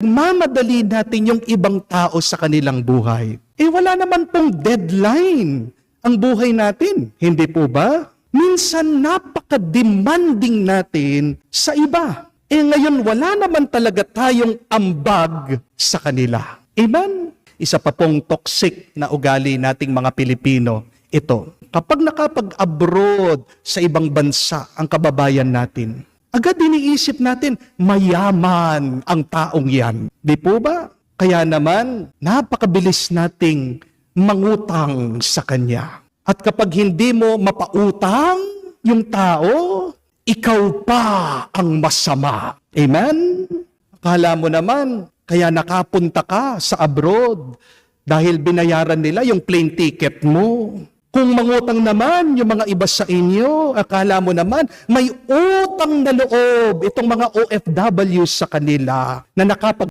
mamadali natin yung ibang tao sa kanilang buhay. Eh wala naman pong deadline ang buhay natin. Hindi po ba? Minsan napaka-demanding natin sa iba. Eh ngayon wala naman talaga tayong ambag sa kanila. Amen? Isa pa pong toxic na ugali nating mga Pilipino, ito. Kapag nakapag-abroad sa ibang bansa ang kababayan natin, agad iniisip natin, mayaman ang taong yan. Di po ba? Kaya naman, napakabilis nating mangutang sa Kanya. At kapag hindi mo mapautang yung tao, ikaw pa ang masama. Amen? Akala mo naman, kaya nakapunta ka sa abroad dahil binayaran nila yung plane ticket mo. Kung mangutang naman yung mga iba sa inyo, akala mo naman may utang na loob itong mga OFW sa kanila na nakapag